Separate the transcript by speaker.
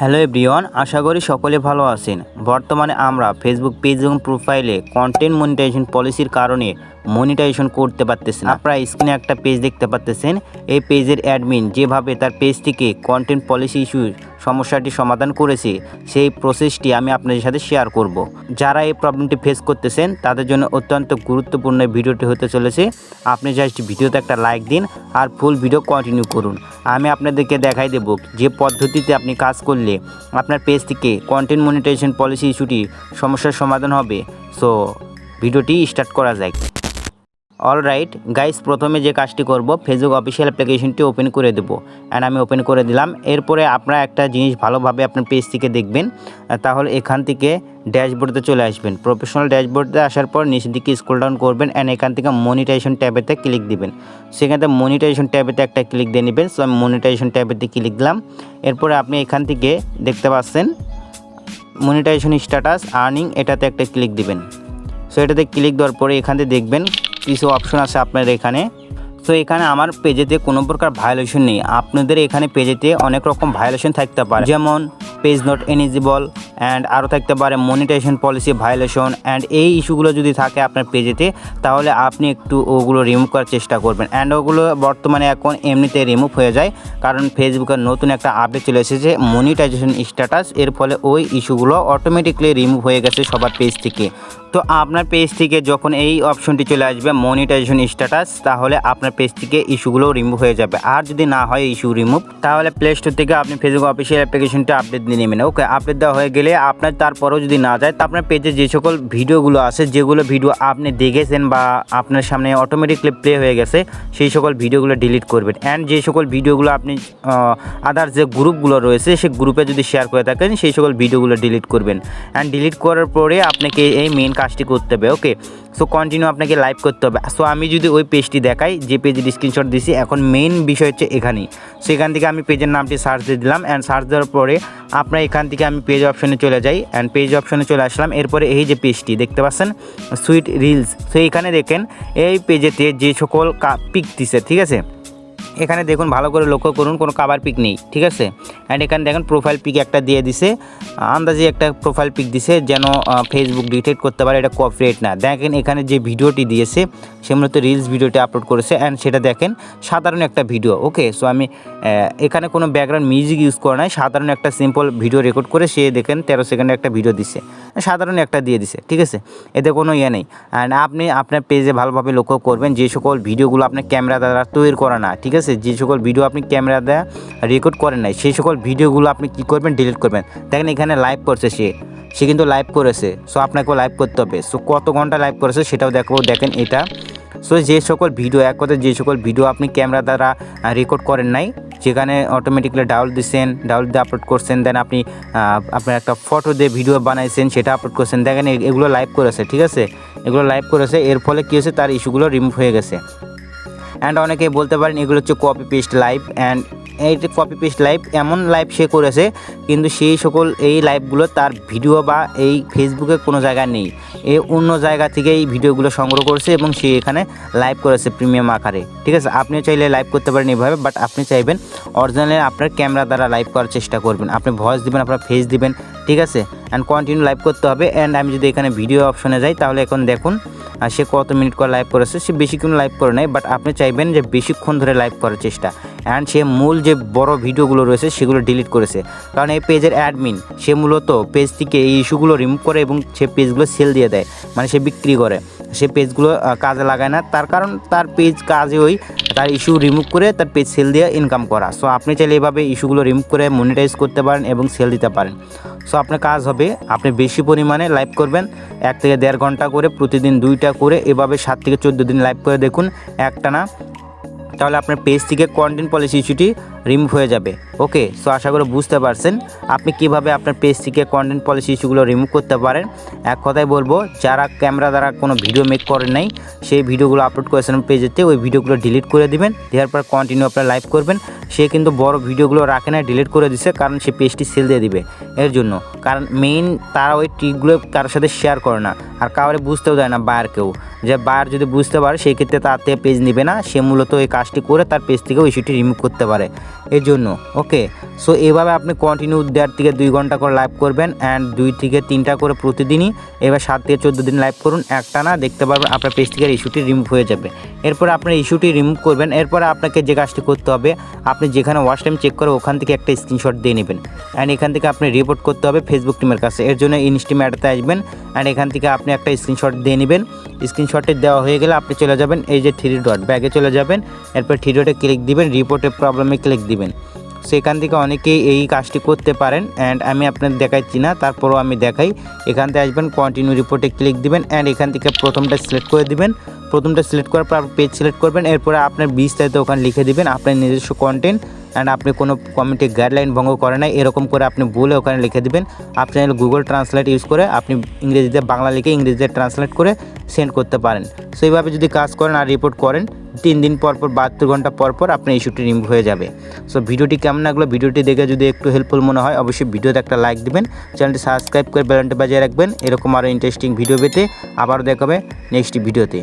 Speaker 1: Hello everyone, আশা করি সকলে ভালো আছেন বর্তমানে আমরা ফেসবুক পেজ এবং প্রোফাইলে কন্টেন্ট মনিটাইজেশন পলিসির কারণে মনিটাইজেশন করতে পারতেছে না। আপনারা স্ক্রিনে একটা পেজ দেখতে পাচ্তেছেন এই পেজের অ্যাডমিন যেভাবে তার পেজটিকে কন্টেন্ট পলিসি ইস্যু সমস্যাটি সমাধান করেছে, সেই প্রসেসটি আমি আপনাদের সাথে শেয়ার করব। যারা এই প্রবলেমটি ফেস করতেছেন, তাদের জন্য অত্যন্ত গুরুত্বপূর্ণ ভিডিওটি হতে চলেছে। আপনি জাস্ট ভিডিওতে একটা লাইক দিন আর ফুল ভিডিও কন্টিনিউ করুন। আমি আপনাদেরকে দেখাই দেব যে পদ্ধতিতে আপনি কাজ করলে আপনার পেজ থেকে কন্টেন্ট মনিটাইজেশন পলিসি ইস্যুটি সমস্যার সমাধান হবে। সো ভিডিওটি স্টার্ট করা যায় অল রাইট গাইস প্রথমে যে কাজটি করব ফেসবুক অফিসিয়াল অ্যাপ্লিকেশনটি ওপেন করে দেবো। অ্যান্ড আমি ওপেন করে দিলাম। এরপরে আপনারা একটা জিনিস ভালোভাবে আপনার পেজ থেকে দেখবেন। তাহলে এখান থেকে ড্যাশবোর্ডে চলে আসবেন। প্রফেশনাল ড্যাশবোর্ডে আসার পর নিচের দিকে স্ক্রল ডাউন করবেন অ্যান্ড এখান থেকে মনিটাইজেশন ট্যাবেতে ক্লিক দিবেন। সেখান মনিটাইজেশন ট্যাবেতে একটা ক্লিক দিয়ে নেবেন। সো আমি মনিটাইজেশন ট্যাবেতে ক্লিক দিলাম। এরপরে আপনি এখান থেকে দেখতে পাচ্ছেন মনিটাইজেশন স্ট্যাটাস আর্নিং এটাতে একটা ক্লিক দিবেন। সো এটাতে ক্লিক দেওয়ার পরে এখান থেকে দেখবেন কিছু অপশন আছে আপনাদের এখানে। তো এখানে আমার পেজেতে কোনো প্রকার ভায়োলেশন নেই। আপনাদের এখানে পেজেতে অনেক রকম ভায়োলেশন থাকতে পারে। যেমন পেজ নট এলিজিবল অ্যান্ড আরও থাকতে পারে মনিটাইজেশন পলিসি ভায়োলেশন অ্যান্ড এই ইস্যুগুলো যদি থাকে আপনার পেজেতে, তাহলে আপনি একটু ওগুলো রিমুভ করার চেষ্টা করবেন। অ্যান্ড ওগুলো বর্তমানে এখন এমনিতে রিমুভ হয়ে যায়, কারণ ফেসবুকের নতুন একটা আপডেট চলে এসেছে মনিটাইজেশন স্ট্যাটাস এর ফলে ওই ইস্যুগুলো অটোমেটিকলি রিমুভ হয়ে গেছে সবার পেজ থেকে। তো আপনার পেজ থেকে যখন এই অপশনটি চলে আসবে মনিটাইজেশন স্ট্যাটাস তাহলে আপনার পেজ থেকে ইস্যুগুলো রিমুভ হয়ে যাবে। আর যদি না হয় ইস্যু রিমুভ তাহলে প্লে স্টোর থেকে আপনি ফেসবুক অফিসিয়াল অ্যাপ্লিকেশনটা আপডেট দিয়ে নেবেন। ওকে আপডেট দেওয়া হয়ে গেলে আপনার তারপরেও যদি না যায়, তা আপনার পেজে যে সকল ভিডিওগুলো আছে, যেগুলো ভিডিও আপনি দেখেছেন বা আপনার সামনে অটোমেটিকলি প্লে হয়ে গেছে, সেই সকল ভিডিওগুলো ডিলিট করবেন। অ্যান্ড যে সকল ভিডিওগুলো আপনি আদার যে গ্রুপগুলো রয়েছে, সেই গ্রুপে যদি শেয়ার করে থাকেন, সেই সকল ভিডিওগুলো ডিলিট করবেন। অ্যান্ড ডিলিট করার পরে আপনাকে এই মেন কাজটি করতে হবে ওকে সো কন্টিনিউ আপনাকে লাইভ করতে হবে। সো আমি যদি ওই পেজটি দেখাই, যে পেজের স্ক্রিনশট দিছি, এখন মেইন বিষয় হচ্ছে এখানেই। সো এখান থেকে আমি পেজের নামটি সার্চ দিয়ে দিলাম অ্যান্ড সার্চ দেওয়ার পরে আপনার এখান থেকে আমি পেজ অপশনে চলে যাই অ্যান্ড পেজ অপশনে চলে আসলাম। এরপরে এই যে পেজটি দেখতে পাচ্ছেন? সুইট রিলস সো এখানে দেখেন, এই পেজেতে যে সকল পিক দিছে, ঠিক আছে? এখানে দেখুন ভালো করে লক্ষ্য করুন, কোনো কাবার পিক নেই, ঠিক আছে? অ্যান্ড এখানে দেখেন প্রোফাইল পিক একটা দিয়ে দিছে, আন্দাজে একটা প্রোফাইল পিক দিছে যেন ফেসবুক ডিটেক্ট করতে পারে, এটা কপিরাইট না। দেখেন এখানে যে ভিডিওটি দিয়েছে, সে মূলত রিলস ভিডিওটি আপলোড করেছে অ্যান্ড সেটা দেখেন সাধারণ একটা ভিডিও ওকে সো আমি এখানে কোনো ব্যাকগ্রাউন্ড মিউজিক ইউজ করা নাই, সাধারণ একটা সিম্পল ভিডিও রেকর্ড করে সে দেখেন তেরো সেকেন্ডে একটা ভিডিও দিছে। সাধারণ একটা দিয়ে দিছে, ঠিক আছে? এতে কোনো ইয়ে নেই। অ্যান্ড আপনি আপনার পেজে ভালোভাবে লক্ষ্য করবেন যে সকল ভিডিওগুলো আপনার ক্যামেরা দ্বারা তৈরি করা না, ঠিক আছে? যে সকল ভিডিও আপনি ক্যামেরা দ্বারা রেকর্ড করেন নাই, সেই সকল ভিডিওগুলো আপনি কি করবেন ডিলিট করবেন। দেখেন এখানে লাইভ করছে সে। সে কিন্তু লাইভ করেছে। সো আপনাকেও লাইভ করতে হবে। সো কত ঘণ্টা লাইভ করেছে সেটাও দেখব দেখেন এটা। সো যে সকল ভিডিও এক কথায় যে সকল ভিডিও আপনি ক্যামেরা দ্বারা রেকর্ড করেন নাই, যেখানে অটোমেটিকলি ডাউল দিচ্ছেন ডাউল দিয়ে আপলোড করছেন দেন আপনি আপনার একটা ফটো দিয়ে ভিডিও বানাইছেন, সেটা আপলোড করছেন। দেখেন এগুলো লাইভ করেছে, ঠিক আছে? এগুলো লাইভ করেছে, এর ফলে কী হয়েছে? তার ইস্যুগুলো রিমুভ হয়ে গেছে। অ্যান্ড অনেকে বলতে পারেন এগুলো হচ্ছে কপি পেস্ট লাইভ অ্যান্ড এই যে কপি পেস্ট লাইভ এমন লাইভ সে করেছে, কিন্তু সেই সকল এই লাইভগুলো তার ভিডিও বা এই ফেসবুকে কোনো জায়গায় নেই। এ অন্য জায়গা থেকে এই ভিডিওগুলো সংগ্রহ করেছে এবং সে এখানে লাইভ করেছে প্রিমিয়াম আকারে। ঠিক আছে? আপনিও চাইলে লাইভ করতে পারেন এইভাবে বাট আপনি চাইবেন অরিজিনালি আপনার ক্যামেরা দ্বারা লাইভ করার চেষ্টা করবেন। আপনি ভয়েস দিবেন, আপনার ফেস দিবেন, ঠিক আছে? অ্যান্ড কন্টিনিউ লাইভ করতে হবে। অ্যান্ড আমি যদি এখানে ভিডিও অপশনে যাই, তাহলে এখন দেখুন সে কত মিনিট করে লাইভ করেছে, সে বেশিক্ষণ লাইভ করে নেয় বাট আপনি চাইবেন যে বেশিক্ষণ ধরে লাইভ করার চেষ্টা। অ্যান্ড সে মূল যে বড় ভিডিওগুলো রয়েছে, সেগুলো ডিলিট করেছে। কারণ এই পেজের অ্যাডমিন সে মূলত পেজ থেকে এই ইস্যুগুলো রিমুভ করে এবং সে পেজগুলো সেল দিয়ে দেয় মানে সে বিক্রি করে। সে পেজগুলো কাজে লাগায় না। তার কারণ তার পেজ কাজে ওই তার ইস্যু রিমুভ করে তার পেজ সেল দিয়ে ইনকাম করা। সো আপনি চাইলে এভাবে ইস্যুগুলো রিমুভ করে মনিটাইজ করতে পারেন এবং সেল দিতে পারেন। সো আপনার কাজ হবে, আপনি বেশি পরিমাণে লাইভ করবেন, এক থেকে দেড় ঘণ্টা করে প্রতিদিন দুইটা করে, এভাবে সাত থেকে চোদ্দ দিন লাইভ করে দেখুন একটা না তাহলে আপনার পেজ থেকে কন্টেন্ট পলিসি ইস্যুটি রিমুভ হয়ে যাবে। ওকে সো আশা করি বুঝতে পারছেন। আপনি কীভাবে আপনার পেজ থেকে কন্টেন্ট পলিসি ইস্যুগুলো রিমুভ করতে পারেন। এক কথায় বলব, যারা ক্যামেরা দ্বারা কোনো ভিডিও মেক করেন নাই, সেই ভিডিওগুলো আপলোড করেছেন পেজেতে ওই ভিডিওগুলো ডিলিট করে দিবেন। দেওয়ার পর কন্টিনিউ আপনার লাইভ করবেন। সে কিন্তু বড় ভিডিওগুলো রাখে না ডিলিট করে দিছে, কারণ সে পেজটি সেল দিয়ে দিবে। এর জন্য, কারণ মেইন তারা ওই ট্রিকগুলো কারোর সাথে শেয়ার করে না। আর কাউরে বুঝতেও দেয় না বায়ার কেউ। যে বায়ার যদি বুঝতে পারে, সেই ক্ষেত্রে তার থেকে পেজ নেবে না। সে মূলত ওই কাজটি করে তার পেজ থেকে ওই ইস্যুটি রিমুভ করতে পারে। এর জন্য ওকে সো এভাবে আপনি কন্টিনিউ দেড় থেকে দুই ঘণ্টা করে লাইভ করবেন অ্যান্ড দুই থেকে তিনটা করে প্রতিদিনই এবার সাত থেকে চোদ্দ দিন লাইভ করুন। একটা না, দেখতে পারবেন আপনার পেজ থেকে ইস্যুটি রিমুভ হয়ে যাবে। এরপর আপনার ইস্যুটি রিমুভ করবেন। এরপরে আপনাকে যে কাজটি করতে হবে, আপনি যেখানে ওয়াশ টাইম চেক করে ওখান থেকে একটা স্ক্রিনশট দিয়ে নেবেন। অ্যান্ড এখান থেকে আপনি রিপোর্ট করতে হবে ফেসবুক টিমের কাছে। এর জন্য ইনস্টিম অ্যাডতে আসবেন অ্যান্ড এখান থেকে আপনি একটা স্ক্রিনশট দিয়ে নেবেন। স্ক্রিনশটটি দেওয়া হয়ে গেলে আপনি চলে যাবেন এই যে থ্রি ডট ব্যাগে চলে যাবেন। এরপর থ্রি ডটে ক্লিক দিবেন। রিপোর্টের প্রবলেমে ক্লিক দিবেন। সেখান থেকে অনেকেই এই কাজটি করতে পারেন অ্যান্ড আমি আপনাদের দেখাচ্ছি না, তারপরও আমি দেখাই। এখান থেকে আসবেন কন্টিনিউ রিপোর্টে ক্লিক দিবেন অ্যান্ড এখান থেকে প্রথমটা সিলেক্ট করে দিবেন। প্রথমটা সিলেক্ট করার পর পেজ সিলেক্ট করবেন, এরপরে আপনার বিস্তারিত ওখানে লিখে দিবেন আপনার নিজস্ব কন্টেন্ট অ্যান্ড আপনি কোনো কমিটি গাইডলাইন ভঙ্গ করে নাই, এরকম করে আপনি বলে ওখানে লিখে দিবেন। আপনি গুগল ট্রান্সলেট ইউজ করে আপনি ইংরেজিতে, বাংলা লিখে ইংরেজিতে ট্রান্সলেট করে সেন্ড করতে পারেন। সেইভাবে যদি কাজ করেন আর রিপোর্ট করেন তিন দিন পর পর, বাহাত্তর ঘণ্টা পর পর আপনার ইস্যুটি রিমুভ হয়ে যাবে। সো ভিডিওটি কেমন লাগল? ভিডিওটি দেখে যদি একটু হেল্পফুল মনে হয়, অবশ্যই ভিডিওতে একটা লাইক দেবেন, চ্যানেলটি সাবস্ক্রাইব করে বেলনটি বাজিয়ে রাখবেন। এরকম আরও ইন্টারেস্টিং ভিডিও পেতে আবারও দেখাবে নেক্সট ভিডিওতে